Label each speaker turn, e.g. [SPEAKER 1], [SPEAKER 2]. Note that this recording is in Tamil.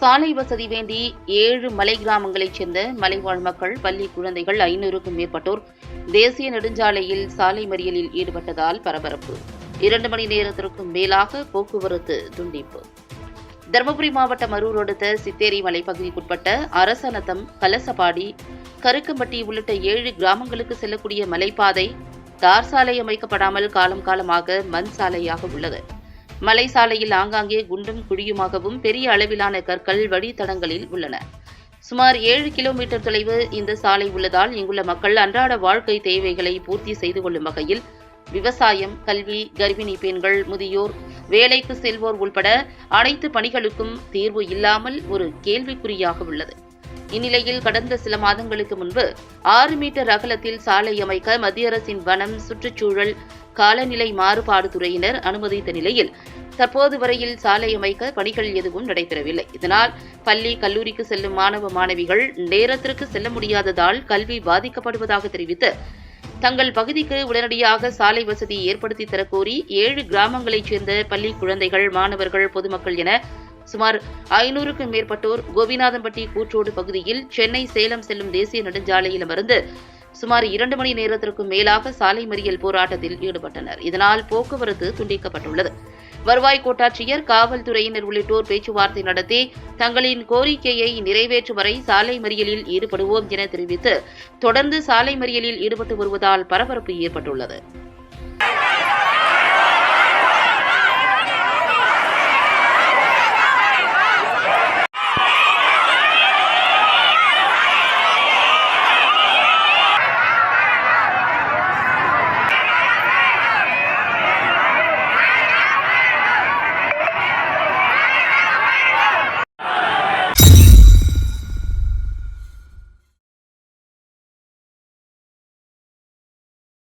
[SPEAKER 1] சாலை வசதி வேண்டி ஏழு மலை கிராமங்களைச் சேர்ந்த மலைவாழ் மக்கள் பள்ளி குழந்தைகள் ஐநூறுக்கும் மேற்பட்டோர் தேசிய நெடுஞ்சாலையில் சாலை மறியலில் ஈடுபட்டதால் பரபரப்பு. இரண்டு மணி நேரத்திற்கும் மேலாக போக்குவரத்து துண்டிப்பு. தருமபுரி மாவட்டம் அரூர் அடுத்த சித்தேரி மலைப்பகுதிக்குட்பட்ட அரசநத்தம் கலசபாடி கருக்கம்பட்டி உள்ளிட்ட ஏழு கிராமங்களுக்கு செல்லக்கூடிய மலைப்பாதை தார் சாலை அமைக்கப்படாமல் காலம் காலமாக மண் சாலையாக உள்ளது. மலை சாலையில் ஆங்காங்கே குண்டும் குழியுமாகவும் பெரிய அளவிலான கற்கள் வழித்தடங்களில் உள்ளன. சுமார் ஏழு கிலோமீட்டர் தொலைவு இந்த சாலை உள்ளதால் இங்குள்ள மக்கள் அன்றாட வாழ்க்கை தேவைகளை பூர்த்தி செய்து கொள்ளும் வகையில் விவசாயம் கல்வி கர்ப்பிணி பெண்கள் முதியோர் வேலைக்கு செல்வோர் உள்பட அனைத்து பணிகளுக்கும் தீர்வு இல்லாமல் ஒரு கேள்விக்குறியாக உள்ளது. இந்நிலையில் கடந்த சில மாதங்களுக்கு முன்பு ஆறு மீட்டர் அகலத்தில் சாலை அமைக்க மத்திய அரசின் வனம் சுற்றுச்சூழல் காலநிலை மாறுபாடு துறையினர் அனுமதித்த நிலையில் தற்போது வரையில் சாலை அமைக்க பணிகள் எதுவும் நடைபெறவில்லை. இதனால் பள்ளி கல்லூரிக்கு செல்லும் மாணவ மாணவிகள் நேரத்திற்கு செல்ல முடியாததால் கல்வி பாதிக்கப்படுவதாக தெரிவித்து தங்கள் பகுதிக்கு உடனடியாக சாலை வசதி ஏற்படுத்தி தரக்கோரி ஏழு கிராமங்களைச் சேர்ந்த பள்ளி குழந்தைகள் மாணவர்கள் பொதுமக்கள் என சுமார் ஐநூறுக்கும் மேற்பட்டோர் கோபிநாதம்பட்டி கூற்றோடு பகுதியில் சென்னை சேலம் செல்லும் தேசிய நெடுஞ்சாலையில் அமர்ந்து சுமார் இரண்டு மணி நேரத்திற்கும் மேலாக சாலை மறியல் போராட்டத்தில் ஈடுபட்டனர். இதனால் போக்குவரத்து துண்டிக்கப்பட்டுள்ளது. வருவாய் கோட்டாட்சியர் காவல்துறையினர் உள்ளிட்டோர் பேச்சுவார்த்தை நடத்தி தங்களின் கோரிக்கையை நிறைவேற்றும் வரை சாலை மறியலில் ஈடுபடுவோம் என தெரிவித்து தொடர்ந்து சாலை மறியலில் ஈடுபட்டு வருவதால் பரபரப்பு ஏற்பட்டுள்ளது.